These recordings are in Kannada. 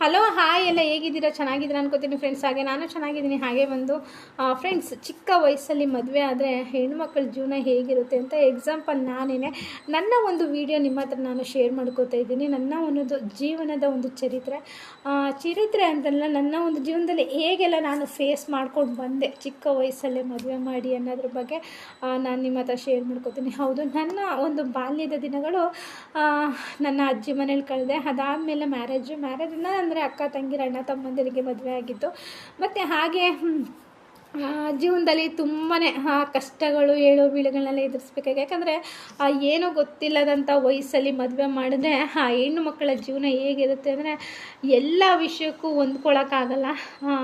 ಹಲೋ ಹಾಯ್ ಎಲ್ಲ ಹೇಗಿದ್ದೀರಾ? ಚೆನ್ನಾಗಿದ್ದೀರಾ ಅನ್ಕೋತೀನಿ ಫ್ರೆಂಡ್ಸ್ ಹಾಗೆ ನಾನು ಚೆನ್ನಾಗಿದ್ದೀನಿ. ಹಾಗೆ ಬಂದು ಫ್ರೆಂಡ್ಸ್ ಚಿಕ್ಕ ವಯಸ್ಸಲ್ಲಿ ಮದುವೆ ಆದರೆ ಹೆಣ್ಮಕ್ಳ ಜೀವನ ಹೇಗಿರುತ್ತೆ ಅಂತ ಎಕ್ಸಾಂಪಲ್ ನಾನೇ ನನ್ನ ಒಂದು ವಿಡಿಯೋ ನಿಮ್ಮ ಹತ್ರ ನಾನು ಶೇರ್ ಮಾಡ್ಕೋತಾ ಇದ್ದೀನಿ. ನನ್ನ ಒಂದು ಜೀವನದ ಒಂದು ಚರಿತ್ರೆ. ಚರಿತ್ರೆ ಅಂತಲ್ಲ, ನನ್ನ ಒಂದು ಜೀವನದಲ್ಲಿ ಹೇಗೆಲ್ಲ ನಾನು ಫೇಸ್ ಮಾಡ್ಕೊಂಡು ಬಂದೆ ಚಿಕ್ಕ ವಯಸ್ಸಲ್ಲೇ ಮದುವೆ ಮಾಡಿ ಅನ್ನೋದ್ರ ಬಗ್ಗೆ ನಾನು ನಿಮ್ಮ ಹತ್ರ ಶೇರ್ ಮಾಡ್ಕೋತೀನಿ. ಹೌದು, ನನ್ನ ಒಂದು ಬಾಲ್ಯದ ದಿನಗಳು ನನ್ನ ಅಜ್ಜಿ ಮನೇಲಿ ಕಳೆದೆ. ಅದಾದಮೇಲೆ ಮ್ಯಾರೇಜು ಮ್ಯಾರೇಜಿಂದ ಅಂದರೆ ಅಕ್ಕ ತಂಗಿರ ಅಣ್ಣ ತಮ್ಮಂದಿರಿಗೆ ಮದುವೆ ಆಗಿತ್ತು. ಮತ್ತು ಹಾಗೆ ಜೀವನದಲ್ಲಿ ತುಂಬಾ ಕಷ್ಟಗಳು ಏಳು ಬೀಳುಗಳನ್ನೆಲ್ಲ ಎದುರಿಸ್ಬೇಕಾಗಿ. ಯಾಕಂದರೆ ಏನೂ ಗೊತ್ತಿಲ್ಲದಂಥ ವಯಸ್ಸಲ್ಲಿ ಮದುವೆ ಮಾಡಿದ್ರೆ ಆ ಹೆಣ್ಣು ಮಕ್ಕಳ ಜೀವನ ಹೇಗಿರುತ್ತೆ ಅಂದರೆ ಎಲ್ಲ ವಿಷಯಕ್ಕೂ ಹೊಂದ್ಕೊಳ್ಳೋಕ್ಕಾಗಲ್ಲ ಆ,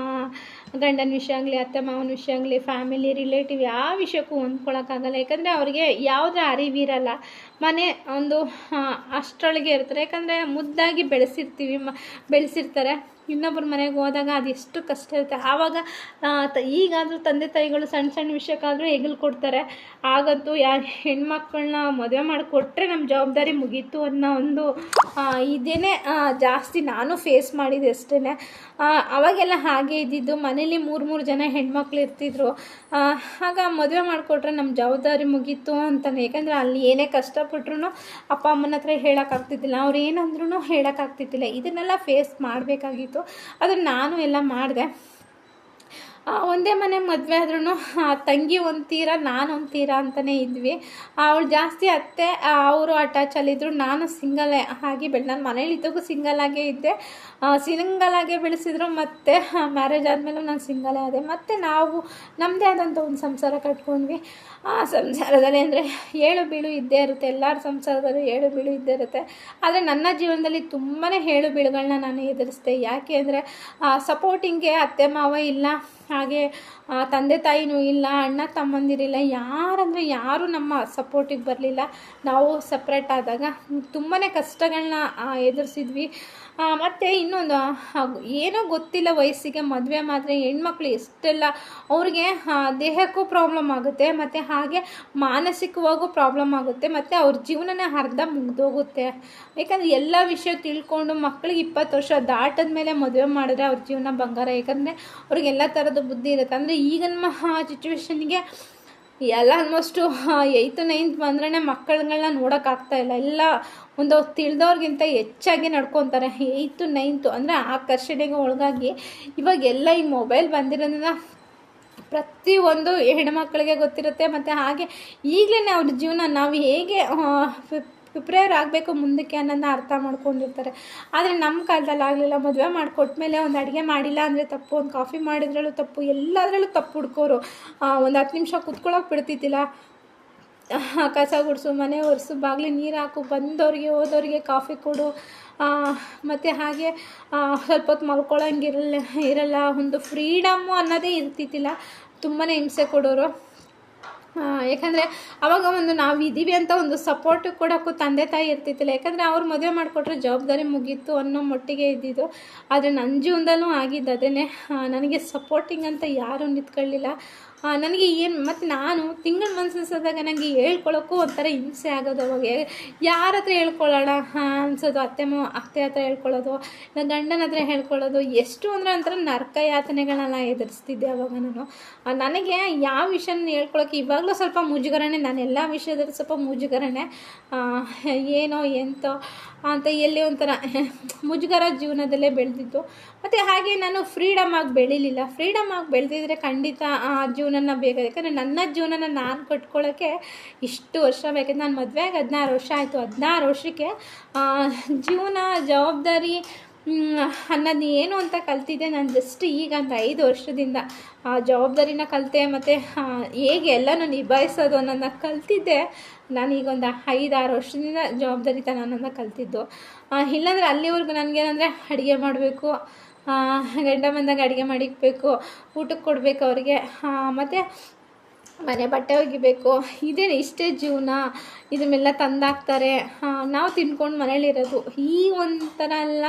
ಗಂಡನ ವಿಷಯ ಆಗಲಿ ಅತ್ತೆ ಮಾವನ ವಿಷಯ ಆಗಲಿ ಫ್ಯಾಮಿಲಿ ರಿಲೇಟಿವ್ ಯಾವ ವಿಷಯಕ್ಕೂ ಹೊಂದ್ಕೊಳ್ಳೋಕ್ಕಾಗಲ್ಲ ಯಾಕಂದರೆ ಅವ್ರಿಗೆ ಯಾವುದೇ ಅರಿವಿರಲ್ಲ. ಮನೆ ಒಂದು ಅಷ್ಟರೊಳಗೆ ಇರ್ತಾರೆ. ಯಾಕಂದರೆ ಮುದ್ದಾಗಿ ಬೆಳೆಸಿರ್ತೀವಿ, ಮ, ಬೆಳೆಸಿರ್ತಾರೆ. ಇನ್ನೊಬ್ಬರ ಮನೆಗೆ ಹೋದಾಗ ಅದು ಎಷ್ಟು ಕಷ್ಟ ಇರುತ್ತೆ. ಆವಾಗ ಈಗಾದರೂ ತಂದೆ ತಾಯಿಗಳು ಸಣ್ಣ ಸಣ್ಣ ವಿಷಯಕ್ಕಾದರೂ ಹೆಗಲು ಕೊಡ್ತಾರೆ. ಆಗಂತೂ ಯಾ, ಹೆಣ್ಮಕ್ಳನ್ನ ಮದುವೆ ಮಾಡಿಕೊಟ್ರೆ ನಮ್ಮ ಜವಾಬ್ದಾರಿ ಮುಗೀತು ಅನ್ನೋ ಒಂದು ಇದೇ ಜಾಸ್ತಿ ನಾನು ಫೇಸ್ ಮಾಡಿದೆ ಅಷ್ಟೇ ಅವಾಗೆಲ್ಲ ಹಾಗೆ ಇದ್ದಿದ್ದು. ಮನೇಲಿ ಮೂರು ಮೂರು ಜನ ಹೆಣ್ಮಕ್ಳು ಇರ್ತಿದ್ರು. ಆಗ ಮದುವೆ ಮಾಡಿಕೊಟ್ರೆ ನಮ್ಮ ಜವಾಬ್ದಾರಿ ಮುಗೀತು ಅಂತಾನೆ. ಯಾಕಂದರೆ ಅಲ್ಲಿ ಏನೇ ಕಷ್ಟಪಟ್ರು ಅಪ್ಪ ಅಮ್ಮನ ಹತ್ರ ಹೇಳೋಕ್ಕಾಗ್ತಿದ್ದಿಲ್ಲ. ಅವ್ರು ಏನಂದ್ರೂ ಹೇಳೋಕ್ಕಾಗ್ತಿದ್ದಿಲ್ಲ. ಇದನ್ನೆಲ್ಲ ಫೇಸ್ ಮಾಡಬೇಕಾಗಿತ್ತು. ಅದನ್ನು ನಾನು ಎಲ್ಲ ಮಾಡಿದೆ. ಒಂದೇ ಮನೆ ಮದುವೆ ಆದ್ರೂ ತಂಗಿ ಒಂದು ನಾನು ಒಂದು ತೀರ ಅಂತಲೇ ಇದ್ವಿ. ಅವಳು ಜಾಸ್ತಿ ಅತ್ತೆ ಅವರು ಅಟ್ಯಾಚಲ್ಲಿದ್ದರು ನಾನು ಸಿಂಗಲೇ ಆಗಿ ಬೆಳೆ, ನಾನು ಮನೇಲಿ ಇದ್ದಾಗ ಸಿಂಗಲಾಗೇ ಇದ್ದೆ. ಸಿಂಗಲಾಗೇ ಬೆಳೆಸಿದ್ರು, ಮತ್ತು ಮ್ಯಾರೇಜ್ ಆದಮೇಲೂ ನಾನು ಸಿಂಗಲೇ ಆದೆ. ಮತ್ತು ನಾವು ನಮ್ಮದೇ ಆದಂಥ ಒಂದು ಸಂಸಾರ ಕಟ್ಕೊಂಡ್ವಿ. ಆ ಸಂಸಾರದಲ್ಲಿ ಅಂದರೆ ಏಳು ಬೀಳು ಇದ್ದೇ ಇರುತ್ತೆ, ಎಲ್ಲರ ಸಂಸಾರದಲ್ಲೂ ಏಳು ಬೀಳು ಇದ್ದೇ ಇರುತ್ತೆ. ಆದರೆ ನನ್ನ ಜೀವನದಲ್ಲಿ ತುಂಬಾ ಏಳು ಬೀಳುಗಳನ್ನ ನಾನು ಎದುರಿಸಿದೆ. ಯಾಕೆ ಅಂದರೆ ಸಪೋರ್ಟಿಂಗ್ಗೆ ಅತ್ತೆ, ಮಾವ ಇಲ್ಲ, ಹಾಗೆ ತಂದೆ, ತಾಯಿನೂ ಇಲ್ಲ, ಅಣ್ಣ, ತಮ್ಮಂದಿರಿಲ್ಲ, ಯಾರಂದರೆ ಯಾರೂ ನಮ್ಮ ಸಪೋರ್ಟಿಗೆ ಬರಲಿಲ್ಲ. ನಾವು ಸಪ್ರೇಟ್ ಆದಾಗ ತುಂಬಾ ಕಷ್ಟಗಳನ್ನ ಎದುರಿಸಿದ್ವಿ. ಮತ್ತು ಇನ್ನೊಂದು ಏನೂ ಗೊತ್ತಿಲ್ಲ ವಯಸ್ಸಿಗೆ, ಮದುವೆ ಮಾತ್ರ ಹೆಣ್ಮಕ್ಳು ಎಷ್ಟೆಲ್ಲ ಅವ್ರಿಗೆ ದೇಹಕ್ಕೂ ಪ್ರಾಬ್ಲಮ್ ಆಗುತ್ತೆ, ಮತ್ತು ಹಾಗೆ ಮಾನಸಿಕವಾಗೂ ಪ್ರಾಬ್ಲಮ್ ಆಗುತ್ತೆ, ಮತ್ತು ಅವ್ರ ಜೀವನನೇ ಅರ್ಧ ಮುಗ್ದೋಗುತ್ತೆ. ಯಾಕಂದರೆ ಎಲ್ಲ ವಿಷಯ ತಿಳ್ಕೊಂಡು ಮಕ್ಳಿಗೆ ಇಪ್ಪತ್ತು ವರ್ಷ ದಾಟದ ಮೇಲೆ ಮದುವೆ ಮಾಡಿದ್ರೆ ಅವ್ರ ಜೀವನ ಬಂಗಾರ. ಯಾಕಂದರೆ ಅವ್ರಿಗೆ ಎಲ್ಲ ಥರದ ಬುದ್ಧಿ ಇರುತ್ತೆ. ಅಂದರೆ ಈಗಿನ ಸಿಚುವೇಶನ್ಗೆ ಎಲ್ಲ ಆಲ್ಮೋಸ್ಟು ಏಯ್ತು ನೈನ್ತ್ ಬಂದ್ರೇ ಮಕ್ಕಳುಗಳನ್ನ ನೋಡೋಕ್ಕಾಗ್ತಾ ಇಲ್ಲ. ಎಲ್ಲ ಒಂದು ತಿಳಿದವ್ರಿಗಿಂತ ಹೆಚ್ಚಾಗಿ ನಡ್ಕೊತಾರೆ. ಏಯ್ತು ನೈನ್ತು ಅಂದರೆ ಆಕರ್ಷಣೆಗೆ ಒಳಗಾಗಿ ಇವಾಗ ಎಲ್ಲ ಈ ಮೊಬೈಲ್ ಬಂದಿರೋದ್ರಿಂದ ಪ್ರತಿಯೊಂದು ಹೆಣ್ಮಕ್ಳಿಗೆ ಗೊತ್ತಿರುತ್ತೆ. ಮತ್ತು ಹಾಗೆ ಈಗಲೇ ಅವ್ರ ಜೀವನ ನಾವು ಹೇಗೆ ಆಗಬೇಕು ಮುಂದಕ್ಕೆ ಅನ್ನೋದನ್ನ ಅರ್ಥ ಮಾಡ್ಕೊಂಡಿರ್ತಾರೆ. ಆದರೆ ನಮ್ಮ ಕಾಲದಲ್ಲಿ ಆಗಲಿಲ್ಲ, ಮದುವೆ ಮಾಡಿಕೊಟ್ಮೇಲೆ ಒಂದು ಅಡುಗೆ ಮಾಡಿಲ್ಲ ಅಂದರೆ ತಪ್ಪು, ಒಂದು ಕಾಫಿ ಮಾಡಿದ್ರಲ್ಲೂ ತಪ್ಪು, ಎಲ್ಲದರಲ್ಲೂ ತಪ್ಪು ಹುಡ್ಕೋರು. ಒಂದು ಹತ್ತು ನಿಮಿಷ ಕುತ್ಕೊಳ್ಳೋಕೆ ಬಿಡ್ತಿದ್ದಿಲ್ಲ. ಕಸ ಗುಡಿಸು, ಮನೆ ಒರೆಸು, ಬಾಗಿಲು ನೀರು ಹಾಕು ಬಂದವ್ರಿಗೆ ಹೋದವ್ರಿಗೆ ಕಾಫಿ ಕೊಡು. ಮತ್ತು ಹಾಗೆ ಸ್ವಲ್ಪ ಹೊತ್ತು ಮಲ್ಕೊಳ್ಳೋಂಗಿರಲ್ಲ ಇರಲ್ಲ. ಒಂದು ಫ್ರೀಡಮ್ಮು ಅನ್ನೋದೇ ಇರ್ತಿದ್ದಿಲ್ಲ. ತುಂಬಾ ಹಿಂಸೆ ಕೊಡೋರು. ಯಾಕಂದರೆ ಅವಾಗ ಒಂದು ನಾವು ಇದ್ದೀವಿ ಅಂತ ಒಂದು ಸಪೋರ್ಟ್ ಕೊಡೋಕ್ಕೂ ತಂದೆ ತಾಯಿ ಇರ್ತಿತ್ತಿಲ್ಲ, ಯಾಕಂದರೆ ಅವ್ರು ಮದುವೆ ಮಾಡಿಕೊಟ್ರೆ ಜವಾಬ್ದಾರಿ ಮುಗೀತು ಅನ್ನೋ ಮಟ್ಟಿಗೆ ಇದ್ದಿದ್ದು. ಆದರೆ ನನ್ನ ಜೀವನದಲ್ಲೂ ಆಗಿದ್ದು ಅದೇ ನನಗೆ ಸಪೋರ್ಟಿಂಗ್ ಅಂತ ಯಾರೂ ನಿಂತ್ಕೊಳ್ಳಿಲ್ಲ. ನನಗೆ ಏನು ಮತ್ತು ನಾನು ತಿಂಗಳ ಮನಸ್ಸಾದಾಗ ನನಗೆ ಹೇಳ್ಕೊಳಕ್ಕೂ ಒಂಥರ ಹಿಂಸೆ ಆಗೋದು ಅವಾಗ. ಯಾರ ಹತ್ರ ಹೇಳ್ಕೊಳ್ಳೋಣ ಅನ್ಸೋದು. ಅತ್ತೆ ಮಾ ಅತ್ತೆ ಹತ್ರ ಹೇಳ್ಕೊಳ್ಳೋದು ನನ್ನ ಗಂಡನ ಹತ್ರ ಹೇಳ್ಕೊಳ್ಳೋದು ಎಷ್ಟು ಅಂದರೆ ಒಂಥರ ನರ್ಕ ಯಾತನೆಗಳನ್ನ ಎದುರಿಸ್ತಿದ್ದೆ ಅವಾಗ ನಾನು. ನನಗೆ ಯಾವ ವಿಷಯನ ಹೇಳ್ಕೊಳಕ್ಕೆ ಇವಾಗಲೂ ಸ್ವಲ್ಪ ಮುಜುಗರನೇ ನಾನು ಎಲ್ಲ ವಿಷಯದಲ್ಲಿ ಸ್ವಲ್ಪ ಮುಜುಗರನೇ ಆ, ಏನೋ ಎಂತೋ ಅಂತ ಎಲ್ಲಿ ಒಂಥರ ಮುಜುಗರ ಜೀವನದಲ್ಲೇ ಬೆಳೆದಿತ್ತು. ಮತ್ತು ಹಾಗೆ ನಾನು ಫ್ರೀಡಮ್ ಆಗಿ ಬೆಳೀಲಿಲ್ಲ. ಫ್ರೀಡಮ್ ಆಗಿ ಬೆಳೆದಿದ್ರೆ ಖಂಡಿತ ಆ ಜೀವನನ ಬೇಗ ಯಾಕಂದರೆ ನನ್ನ ಜೀವನನ ನಾನು ಕಟ್ಕೊಳ್ಳೋಕ್ಕೆ ಇಷ್ಟು ವರ್ಷ ಬೇಕಂದ್ರೆ ನಾನು ಮದುವೆ ಆಗಿ ಹದಿನಾರು ವರ್ಷ ಆಯಿತು. ಹದಿನಾರು ವರ್ಷಕ್ಕೆ ಜೀವನ ಜವಾಬ್ದಾರಿ ಅನ್ನೋದು ಏನು ಅಂತ ಕಲ್ತಿದ್ದೆ ನಾನು ಜಸ್ಟ್ ಈಗ ಒಂದು ಐದು ವರ್ಷದಿಂದ. ಆ, ಜವಾಬ್ದಾರಿನ ಕಲಿತೆ ಮತ್ತು ಹೇಗೆ ಎಲ್ಲನೂ ನಿಭಾಯಿಸೋದು ಅನ್ನೋದನ್ನ ಕಲ್ತಿದ್ದೆ. ನಾನು ಈಗ ಒಂದು ಐದಾರು ವರ್ಷದಿಂದ ಅನ್ನೋದನ್ನ ಕಲ್ತಿದ್ದು. ಇಲ್ಲಾಂದರೆ ಅಲ್ಲಿವರೆಗೂ ನನಗೇನಂದರೆ ಅಡುಗೆ ಮಾಡಬೇಕು ಗಂಡ ಬಂದಾಗ ಅಡುಗೆ ಮಾಡಿಕ್ಬೇಕು ಊಟಕ್ಕೆ ಕೊಡಬೇಕು ಅವ್ರಿಗೆ. ಮತ್ತು ಮನೆ ಬಟ್ಟೆ ಒಗಿಬೇಕು. ಇದೇ ಇಷ್ಟೇ ಜೀವನ? ಇದನ್ನೆಲ್ಲ ತಂದಾಕ್ತಾರೆ. ನಾವು ತಿನ್ಕೊಂಡು ಮನೇಲಿರೋದು ಈ ಒಂಥರ ಎಲ್ಲ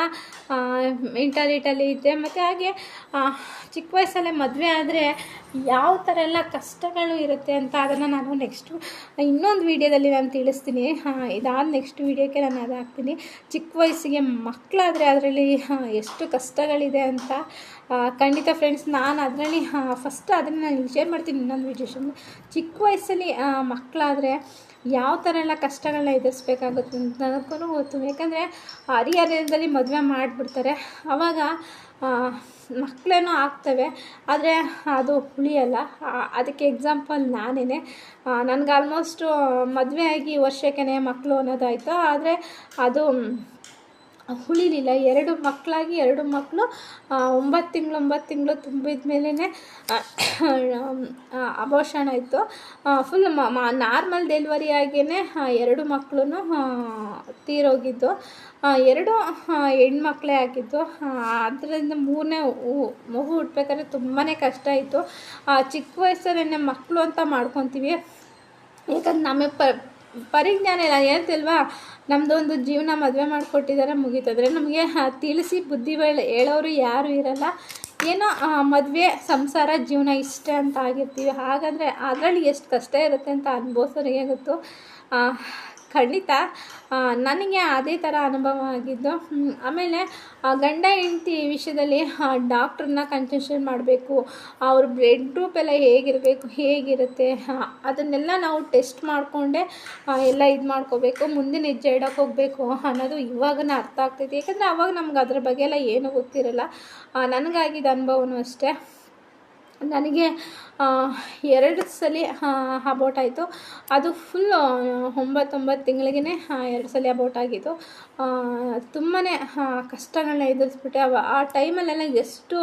ಇಂಟರ್ನೆಟಲ್ಲಿ ಇದೆ. ಮತ್ತು ಹಾಗೆ ಚಿಕ್ಕ ವಯಸ್ಸಲ್ಲೇ ಮದುವೆ ಆದರೆ ಯಾವ ಥರ ಎಲ್ಲ ಕಷ್ಟಗಳು ಇರುತ್ತೆ ಅಂತ ಅದನ್ನು ನಾನು ನೆಕ್ಸ್ಟು ಇನ್ನೊಂದು ವೀಡಿಯೋದಲ್ಲಿ ನಾನು ತಿಳಿಸ್ತೀನಿ. ಇದಾದ ನೆಕ್ಸ್ಟ್ ವೀಡಿಯೋಕ್ಕೆ ನಾನು ಅದು ಹಾಕ್ತೀನಿ ಚಿಕ್ಕ ವಯಸ್ಸಿಗೆ ಮಕ್ಕಳಾದರೆ ಅದರಲ್ಲಿ ಎಷ್ಟು ಕಷ್ಟಗಳಿದೆ ಅಂತ ಖಂಡಿತ ಫ್ರೆಂಡ್ಸ್ ನಾನು ಅದರಲ್ಲಿ ಫಸ್ಟ್ ಅದನ್ನು ನಾನು ಶೇರ್ ಮಾಡ್ತೀನಿ ಇನ್ನೊಂದು ವಿಡಿಯೋ ಚಿಕ್ಕ ವಯಸ್ಸಲ್ಲಿ ಮಕ್ಕಳಾದರೆ ಯಾವ ಥರ ಎಲ್ಲ ಕಷ್ಟಗಳನ್ನ ಎದುರಿಸ್ಬೇಕಾಗುತ್ತೆ ಅಂತ ನನಗೂ ಗೊತ್ತು. ಯಾಕಂದರೆ ಹರಿಹರದಲ್ಲಿ ಮದುವೆ ಮಾಡಿಬಿಡ್ತಾರೆ. ಆವಾಗ ಮಕ್ಕಳೇನೋ ಆಗ್ತವೆ, ಆದರೆ ಅದು ಉಳಿಯಲ್ಲ. ಅದಕ್ಕೆ ಎಕ್ಸಾಂಪಲ್ ನಾನೇ ನನಗೆ ಆಲ್ಮೋಸ್ಟು ಮದುವೆ ಆಗಿ ವರ್ಷಕ್ಕೇ ಮಕ್ಕಳು ಅನ್ನೋದಾಯಿತು. ಆದರೆ ಅದು ಉಳಿಲಿಲ್ಲ ಎರಡು ಮಕ್ಕಳಾಗಿ ಎರಡು ಮಕ್ಕಳು ಒಂಬತ್ತು ತಿಂಗಳು ಒಂಬತ್ತು ತಿಂಗಳು ತುಂಬಿದ ಮೇಲೇ ಅಬೋಷನ್ ಇತ್ತು. ಫುಲ್ ನಾರ್ಮಲ್ ಡೆಲಿವರಿ ಆಗಿಯೇ ಎರಡು ಮಕ್ಕಳು ತೀರೋಗಿದ್ದು. ಎರಡು ಹೆಣ್ಮಕ್ಳೇ ಆಗಿದ್ದು. ಅದರಿಂದ ಮೂರನೇ ಮಗು ಹುಟ್ಟಬೇಕಾದ್ರೆ ತುಂಬಾ ಕಷ್ಟ ಆಯಿತು ಚಿಕ್ಕ ವಯಸ್ಸಲ್ಲೇ ಮಕ್ಕಳು ಅಂತ ಮಾಡ್ಕೊತೀವಿ. ಯಾಕಂದ್ರೆ ನಮಗೆ ಪರಿಜ್ಞಾನ ಇಲ್ಲ. ಹೇಳ್ತಿಲ್ವಾ? ನಮ್ಮದು ಒಂದು ಜೀವನ ಮದುವೆ ಮಾಡಿಕೊಟ್ಟಿದ್ದಾರೆ ಮುಗೀತಂದರೆ ನಮಗೆ ತಿಳಿಸಿ ಬುದ್ಧಿವೇಳೆ ಹೇಳೋರು ಯಾರೂ ಇರಲ್ಲ. ಏನೋ ಮದುವೆ ಸಂಸಾರ ಜೀವನ ಇಷ್ಟ ಅಂತ ಆಗಿರ್ತೀವಿ. ಹಾಗಾದರೆ, ಅದರಲ್ಲಿ ಎಷ್ಟು ಕಷ್ಟ ಇರುತ್ತೆ ಅಂತ ಅನುಭವಿಸೋರಿಗೆ ಗೊತ್ತು. ಖಂಡಿತ. ನನಗೆ ಅದೇ ಥರ ಅನುಭವ ಆಗಿದ್ದು ಆಮೇಲೆ ಗಂಡ ಹೆಂಡತಿ ವಿಷಯದಲ್ಲಿ ಡಾಕ್ಟ್ರನ್ನ ಕನ್ಸಲ್ಟೇಷನ್ ಮಾಡಬೇಕು, ಅವ್ರ ಬ್ಲಡ್ ಗ್ರೂಪ್ ಎಲ್ಲ ಹೇಗಿರಬೇಕು, ಹೇಗಿರುತ್ತೆ ಅದನ್ನೆಲ್ಲ ನಾವು ಟೆಸ್ಟ್ ಮಾಡಿಕೊಂಡೆ ಎಲ್ಲ ಇದು ಮಾಡ್ಕೋಬೇಕು, ಮುಂದಿನ ಹೆಜ್ಜೆ ಇಡೋಕೆ ಹೋಗಬೇಕು ಅನ್ನೋದು ಇವಾಗ ಅರ್ಥ ಆಗ್ತೈತಿ. ಯಾಕಂದರೆ ಅವಾಗ ನಮ್ಗೆ ಅದ್ರ ಬಗ್ಗೆ ಎಲ್ಲ ಏನೂ ಗೊತ್ತಿರಲ್ಲ. ನನಗಾಗಿದ್ದ ಅನುಭವನೂ ಅಷ್ಟೇ. ನನಗೆ ಎರಡು ಸಲ ಅಬೌಟ್ ಆಯಿತು. ಅದು ಫುಲ್ ಒಂಬತ್ತೊಂಬತ್ತು ತಿಂಗಳಿಗೇ ಎರಡು ಸಲ ಅಬೌಟ್ ಆಗಿತ್ತು. ತುಂಬಾ ಕಷ್ಟಗಳನ್ನ ಎದುರಿಸ್ಬಿಟ್ಟೆ. ಅವ, ಆ ಟೈಮಲ್ಲೆಲ್ಲ ಎಷ್ಟು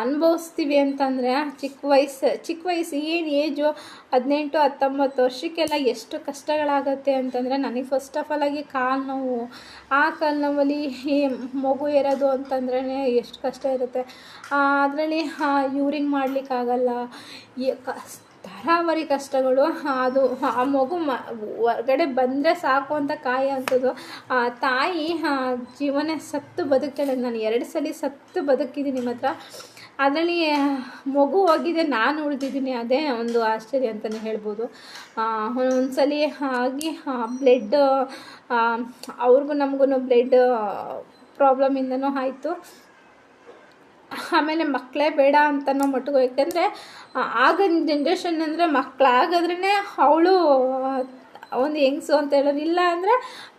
ಅನುಭವಿಸ್ತೀವಿ ಅಂತಂದರೆ, ಚಿಕ್ಕ ವಯಸ್ಸು ಚಿಕ್ಕ ವಯಸ್ಸು, ಏನು ಏಜು ಹದಿನೆಂಟು, ಹತ್ತೊಂಬತ್ತು ವರ್ಷಕ್ಕೆಲ್ಲ ಎಷ್ಟು ಕಷ್ಟಗಳಾಗುತ್ತೆ ಅಂತಂದರೆ, ನನಗೆ ಫಸ್ಟ್ ಆಫ್ ಆಲ್ ಆಗಿ ಕಾಲು ನೋವು. ಆ ಕಾಲು ನೋವಲ್ಲಿ ಮಗು ಇರೋದು ಅಂತಂದ್ರೆ ಎಷ್ಟು ಕಷ್ಟ ಇರುತ್ತೆ. ಅದರಲ್ಲಿ ಯೂರಿಂಗ್ ಮಾಡಲಿಕ್ಕಾಗಲ್ಲ. ತರಾವರಿ ಕಷ್ಟಗಳು ಅದು ಆ ಮಗು ಮ, ಹೊರ್ಗಡೆ ಬಂದರೆ ಸಾಕು ಅಂತ ಕಾಯಿ ಅಂಥದ್ದು. ಆ ತಾಯಿ ಜೀವನ ಸತ್ತು ಬದುಕಿದೆ ನಾನು ಎರಡು ಸಲ ಸತ್ತು ಬದುಕಿದ್ದೀನಿ ಮಾತ್ರ ಅದರಲ್ಲಿ ಮಗು ಹೋಗಿದೆ, ನಾನು ಉಳಿದಿದ್ದೀನಿ. ಅದೇ ಒಂದು ಆಶ್ಚರ್ಯ ಅಂತಲೇ ಹೇಳ್ಬೋದು. ಒಂದು ಸಲ ಆಗಿ ಬ್ಲಡ್ ಅವ್ರಿಗೂ ನಮಗೂ ಬ್ಲಡ್ ಪ್ರಾಬ್ಲಮಿಂದನೂ ಆಯಿತು. ಆಮೇಲೆ ಮಕ್ಕಳೇ ಬೇಡ ಅಂತನೋ ಮಟ್ಟಿಗೆ, ಯಾಕೆಂದರೆ ಆಗಿನ ಜನ್ರೇಷನ್ ಅಂದರೆ ಮಕ್ಕಳಾಗದ್ರೇ ಅವಳು ಒಂದು ಹೆಂಗ್ಸು ಅಂತ ಹೇಳೋರು ಇಲ್ಲ ಅಂದರೆ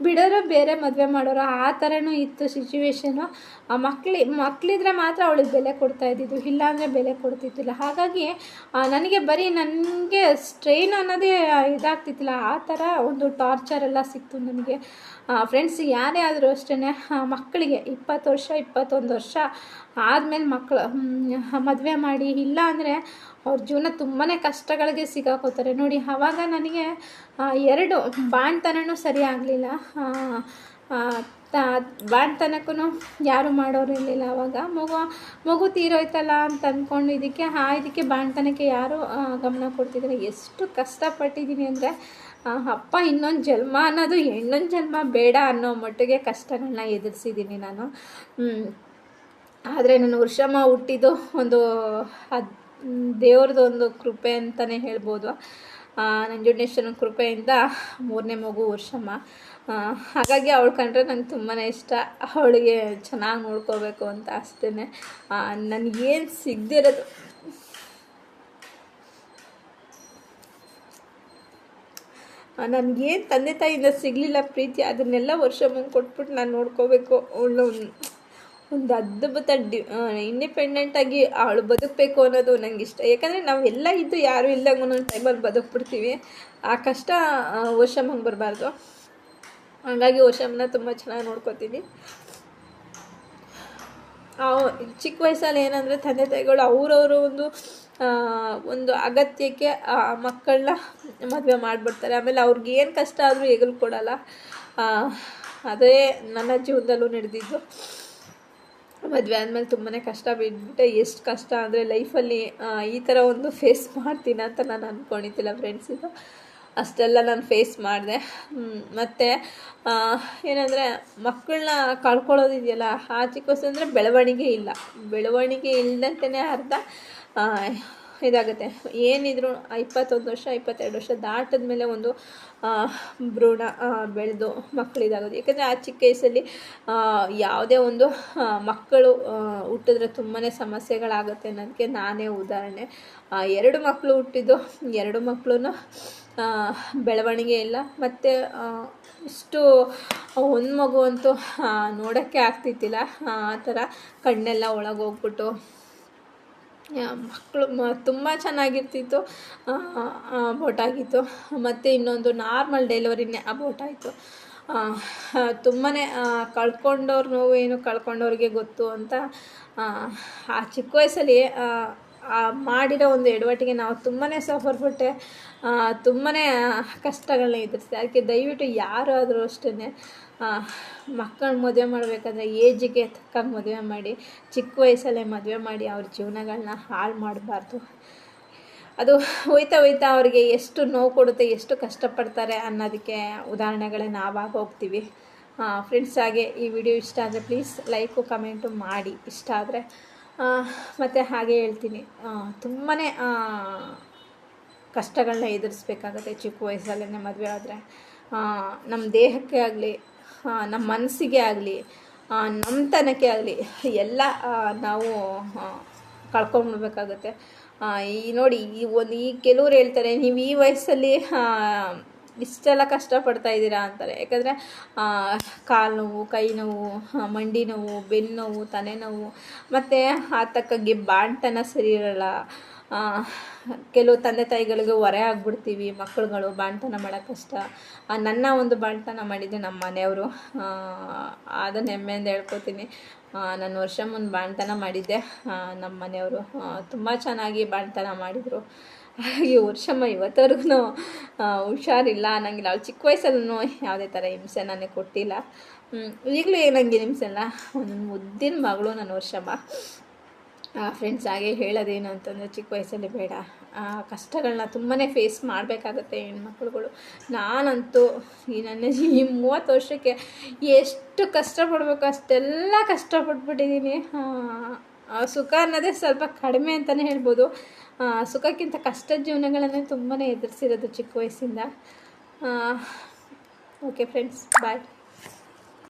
ಬಿಡೋರು ಬೇರೆ ಮದುವೆ ಮಾಡೋರು, ಆ ಥರನೂ ಇತ್ತು ಸಿಚುವೇಶನು ಆ ಮಕ್ಳಿ ಮಕ್ಕಳಿದ್ರೆ ಮಾತ್ರ ಅವಳಿಗೆ ಬೆಲೆ ಕೊಡ್ತಾ ಇದ್ದಿದ್ದು ಇಲ್ಲ ಅಂದರೆ ಬೆಲೆ ಕೊಡ್ತಿದ್ದಿಲ್ಲ. ಹಾಗಾಗಿ ನನಗೆ ಬರೀ ನನಗೆ ಸ್ಟ್ರೈನ್ ಅನ್ನೋದೇ ಇದಾಗ್ತಿತ್ತಿಲ್ಲ ಆ ಥರ ಒಂದು ಟಾರ್ಚರ್ ಎಲ್ಲ ಸಿಕ್ತು ನನಗೆ. ಫ್ರೆಂಡ್ಸ್ ಯಾರೇ ಆದರೂ ಅಷ್ಟೇ ಮಕ್ಕಳಿಗೆ ಇಪ್ಪತ್ತು ವರ್ಷ, ಇಪ್ಪತ್ತೊಂದು ವರ್ಷ ಆದಮೇಲೆ ಮಕ್ಕಳು ಮದುವೆ ಮಾಡಿ ಇಲ್ಲ ಅಂದರೆ ಅವ್ರ ಜೀವನ ತುಂಬಾ ಕಷ್ಟಗಳಿಗೆ ಸಿಗಾಕೋತಾರೆ. ನೋಡಿ ಆವಾಗ ನನಗೆ ಎರಡು ಬಾಣ್ತನೂ ಸರಿ ಆಗಲಿಲ್ಲ. ಬಾಣ್ತನಕ್ಕೂ ಯಾರು ಮಾಡೋರು ಇರಲಿಲ್ಲ ಅವಾಗ. ಮಗು ಮಗು ತೀರೋಯ್ತಲ್ಲ ಅಂತ ಅಂದ್ಕೊಂಡು ಇದಕ್ಕೆ, ಆ, ಇದಕ್ಕೆ ಬಾಣ್ತನಕ್ಕೆ ಯಾರು ಗಮನ ಕೊಡ್ತಿದ್ದಾರೆ. ಎಷ್ಟು ಕಷ್ಟಪಟ್ಟಿದ್ದೀನಿ ಅಂದರೆ ಅಪ್ಪ ಇನ್ನೊಂದು ಜನ್ಮ ಅನ್ನೋದು ಹೆಣ್ಣೊಂದು ಜನ್ಮ ಬೇಡ ಅನ್ನೋ ಮಟ್ಟಿಗೆ ಕಷ್ಟಗಳನ್ನ ಎದುರಿಸಿದ್ದೀನಿ ನಾನು. ಆದರೆ ನಾನು ವೃಷಮ ಹುಟ್ಟಿದ್ದು ಒಂದು ದೇವ್ರದ್ದು ಒಂದು ಕೃಪೆ ಅಂತಲೇ ಹೇಳ್ಬೋದು. ನಂಜುಂಡೇಶ್ವರನ ಕೃಪೆಯಿಂದ ಮೂರನೇ ಮಗು ವರ್ಷಮ್ಮ. ಹಾಗಾಗಿ ಅವಳು ಕಂಡ್ರೆ ನಂಗೆ ತುಂಬಾ ಇಷ್ಟ. ಅವಳಿಗೆ ಚೆನ್ನಾಗಿ ನೋಡ್ಕೋಬೇಕು ಅಂತ ಅಷ್ಟೇ ನನಗೇನು ಸಿಗದಿರೋದು. ನನಗೇನು ತಂದೆ ತಾಯಿಯಿಂದ ಸಿಗಲಿಲ್ಲ ಪ್ರೀತಿ, ಅದನ್ನೆಲ್ಲ ವರ್ಷ ಮುಂದೆ ಕೊಟ್ಬಿಟ್ಟು ನಾನು ನೋಡ್ಕೋಬೇಕು. ಅವಳು ಒಂದು ಅದ್ಭುತ ಡಿ ಇಂಡಿಪೆಂಡೆಂಟಾಗಿ ಅವಳು ಬದುಕಬೇಕು ಅನ್ನೋದು ನಂಗೆ ಇಷ್ಟ ಯಾಕಂದರೆ ನಾವೆಲ್ಲ ಇದ್ದು ಯಾರೂ ಇಲ್ದಾಗ ಒಂದೊಂದು ಟೈಮಲ್ಲಿ ಬದುಕ್ಬಿಡ್ತೀವಿ. ಆ ಕಷ್ಟ ವರ್ಷಮ್ಮಂಗೆ ಬರಬಾರ್ದು. ಹಾಗಾಗಿ ವರ್ಷಮ್ಮನ ತುಂಬ ಚೆನ್ನಾಗಿ ನೋಡ್ಕೋತೀನಿ. ಚಿಕ್ಕ ವಯಸ್ಸಲ್ಲಿ ಏನಂದರೆ ತಂದೆ ತಾಯಿಗಳು ಅವರವರು ಒಂದು ಒಂದು ಅಗತ್ಯಕ್ಕೆ ಮಕ್ಕಳನ್ನ ಮದುವೆ ಮಾಡಿಬಿಡ್ತಾರೆ. ಆಮೇಲೆ ಅವ್ರಿಗೆ ಏನು ಕಷ್ಟ ಆದರೂ ಹೆಗಲು ಕೊಡಲ್ಲ ಅದೇ ನನ್ನ ಜೀವನದಲ್ಲೂ ನಡೆದಿದ್ದು. ಮದುವೆ ಆದಮೇಲೆ ತುಂಬಾ ಕಷ್ಟ ಬಿದ್ದುಬಿಟ್ಟೆ ಎಷ್ಟು ಕಷ್ಟ ಅಂದರೆ ಲೈಫಲ್ಲಿ ಈ ಥರ ಒಂದು ಫೇಸ್ ಮಾಡ್ತೀನಿ ಅಂತ ನಾನು ಅಂದ್ಕೊಂಡಿದ್ದಿಲ್ಲ ಫ್ರೆಂಡ್ಸ್ ಇದು. ಅಷ್ಟೆಲ್ಲ ನಾನು ಫೇಸ್ ಮಾಡಿದೆ. ಮತ್ತು ಏನಂದರೆ ಮಕ್ಕಳನ್ನ ಕಳ್ಕೊಳ್ಳೋದಿದೆಯಲ್ಲ ಆ ಚಿಕ್ಕ ಅಂದರೆ ಬೆಳವಣಿಗೆ ಇಲ್ಲ. ಬೆಳವಣಿಗೆ ಇಲ್ಲದಂತೆಯೇ ಅರ್ಧ ಇದಾಗುತ್ತೆ. ಏನಿದ್ರು ಇಪ್ಪತ್ತೊಂದು ವರ್ಷ, ಇಪ್ಪತ್ತೆರಡು ವರ್ಷ ದಾಟದ ಮೇಲೆ ಒಂದು ಭ್ರೂಣ ಬೆಳೆದು ಮಕ್ಕಳು ಇದಾಗೋದು. ಯಾಕಂದರೆ ಆ ಚಿಕ್ಕ ವಯಸ್ಸಲ್ಲಿ ಯಾವುದೇ ಒಂದು ಮಕ್ಕಳು ಹುಟ್ಟಿದ್ರೆ ತುಂಬಾ ಸಮಸ್ಯೆಗಳಾಗುತ್ತೆ ಅನ್ನೋದಕ್ಕೆ ನಾನೇ ಉದಾಹರಣೆ. ಎರಡು ಮಕ್ಕಳು ಹುಟ್ಟಿದ್ದು, ಎರಡು ಮಕ್ಕಳು ಬೆಳವಣಿಗೆ ಇಲ್ಲ. ಮತ್ತು ಇಷ್ಟು ಒಂದು ಮಗು ಅಂತೂ ನೋಡೋಕ್ಕೆ ಆಗ್ತಿತ್ತಿಲ್ಲ. ಆ ಥರ ಕಣ್ಣೆಲ್ಲ ಒಳಗೋಗ್ಬಿಟ್ಟು ಮಕ್ಕಳು ಮ ತುಂಬ ಚೆನ್ನಾಗಿರ್ತಿತ್ತು. ಅಬೋಟ್ ಆಗಿತ್ತು. ಮತ್ತು ಇನ್ನೊಂದು ನಾರ್ಮಲ್ ಡೆಲಿವರಿನೇ ಅಬೋಟ್ ಆಯಿತು. ತುಂಬಾ ಕಳ್ಕೊಂಡವ್ರ ನೋವು ಏನು ಕಳ್ಕೊಂಡವ್ರಿಗೆ ಗೊತ್ತು ಅಂತ ಆ, ಚಿಕ್ಕ ವಯಸ್ಸಲ್ಲಿ ಮಾಡಿರೋ ಒಂದು ಎಡವಟ್ಟಿಗೆ ನಾವು ತುಂಬಾ ಸಫರ್ಪಟ್ಟೆ ತುಂಬಾ ಕಷ್ಟಗಳನ್ನ ಎದುರಿಸಿದೆ. ಅದಕ್ಕೆ ದಯವಿಟ್ಟು ಯಾರಾದರೂ ಅಷ್ಟೇ ಮಕ್ಕಳ ಮದುವೆ ಮಾಡಬೇಕಾದ್ರೆ ಏಜಿಗೆ ತಕ್ಕಂಗೆ ಮದುವೆ ಮಾಡಿ, ಚಿಕ್ಕ ವಯಸ್ಸಲ್ಲೇ ಮದುವೆ ಮಾಡಿ ಅವ್ರ ಜೀವನಗಳನ್ನ ಹಾಳು ಮಾಡಬಾರ್ದು. ಅದು ಹೋಯ್ತಾ ಹೋಯ್ತಾ ಅವರಿಗೆ ಎಷ್ಟು ನೋವು ಕೊಡುತ್ತೆ, ಎಷ್ಟು ಕಷ್ಟಪಡ್ತಾರೆ ಅನ್ನೋದಕ್ಕೆ ಉದಾಹರಣೆಗಳೇ ನಾವಾಗ ಹೋಗ್ತೀವಿ. ಫ್ರೆಂಡ್ಸ್ ಹಾಗೆ ಈ ವಿಡಿಯೋ ಇಷ್ಟ ಆದರೆ ಪ್ಲೀಸ್ ಲೈಕು ಕಮೆಂಟು ಮಾಡಿ. ಇಷ್ಟ ಆದರೆ ಮತ್ತು ಹಾಗೆ ಹೇಳ್ತೀನಿ. ತುಂಬಾ ಕಷ್ಟಗಳನ್ನ ಎದುರಿಸ್ಬೇಕಾಗತ್ತೆ ಚಿಕ್ಕ ವಯಸ್ಸಲ್ಲೇ ಮದುವೆ ಆದರೆ. ನಮ್ಮ ದೇಹಕ್ಕೆ ಆಗಲಿ ನಮ್ಮ ಮನಸ್ಸಿಗೆ ಆಗಲಿ ನಮ್ಮತನಕ್ಕೆ ಆಗಲಿ, ಎಲ್ಲ ನಾವು ಕಳ್ಕೊಂಡ್ಬಿಡ್ಬೇಕಾಗುತ್ತೆ ಈ ನೋಡಿ, ಈ ಒಂದು, ಈ ಕೆಲವ್ರು ಹೇಳ್ತಾರೆ, ನೀವು ಈ ವಯಸ್ಸಲ್ಲಿ ಇಷ್ಟೆಲ್ಲ ಕಷ್ಟಪಡ್ತಾ ಇದ್ದೀರಾ? ಅಂತಾರೆ. ಯಾಕಂದರೆ ಕಾಲು ನೋವು, ಕೈ ನೋವು ಮಂಡಿ ನೋವು, ಬೆನ್ನು ನೋವು ತಲೆನೋವು ಮತ್ತು ಆ ತಕ್ಕಾಗೆ ಬಾಣ್ತನ ಸರಿ ಇರಲ್ಲ. ಕೆಲವು ತಂದೆ ತಾಯಿಗಳಿಗೆ ಹೊರೆ ಆಗ್ಬಿಡ್ತೀವಿ, ಮಕ್ಕಳುಗಳು ಬಾಣ್ತನ ಮಾಡೋಕೆ ಕಷ್ಟ. ನನ್ನ ಒಂದು ಬಾಣ್ತನ ಮಾಡಿದ್ದು ನಮ್ಮ ಮನೆಯವರು. ಅದನ್ನು ಹೆಮ್ಮೆಯಿಂದ ಹೇಳ್ಕೊತೀನಿ. ನಾನು ವರ್ಷ ಮುಂದೆ ಬಾಣ್ತನ ಮಾಡಿದ್ದೆ. ನಮ್ಮ ಮನೆಯವರು ತುಂಬ ಚೆನ್ನಾಗಿ ಬಾಣ್ತನ ಮಾಡಿದರು. ಹಾಗೆ ವರ್ಷಮ್ಮ ಇವತ್ತವರೆಗೂ ಹುಷಾರಿಲ್ಲ, ಅನ್ನಂಗಿಲ್ಲ. ಅವಳು ಚಿಕ್ಕ ವಯಸ್ಸಲ್ಲೂ ಯಾವುದೇ ಥರ ಹಿಂಸೆ ನನಗೆ ಕೊಟ್ಟಿಲ್ಲ. ಈಗಲೂ ಏನಂಗೆ ಹಿಂಸೆ ಇಲ್ಲ ಒಂದು ಮುದ್ದಿನ ಮಗಳು ನನ್ನ ವರ್ಷಮ್ಮ ಫ್ರೆಂಡ್ಸ್ ಹಾಗೆ ಹೇಳೋದೇನು ಅಂತಂದರೆ ಚಿಕ್ಕ ವಯಸ್ಸಲ್ಲಿ ಬೇಡ. ಕಷ್ಟಗಳನ್ನ ತುಂಬಾ ಫೇಸ್ ಮಾಡಬೇಕಾಗತ್ತೆ ಹೆಣ್ಮಕ್ಳುಗಳು. ನಾನಂತೂ ಈ ನನ್ನ ಈ ಮೂವತ್ತು ವರ್ಷಕ್ಕೆ ಎಷ್ಟು ಕಷ್ಟಪಡಬೇಕು ಅಷ್ಟೆಲ್ಲ ಕಷ್ಟಪಟ್ಬಿಟ್ಟಿದ್ದೀನಿ. ಸುಖ ಅನ್ನೋದೇ ಸ್ವಲ್ಪ ಕಡಿಮೆ ಅಂತಲೇ ಹೇಳ್ಬೋದು. ಸುಖಕ್ಕಿಂತ ಕಷ್ಟದ ಜೀವನಗಳನ್ನೇ ತುಂಬಾ ಎದುರಿಸಿರೋದು ಚಿಕ್ಕ ವಯಸ್ಸಿಂದ. Okay friends bye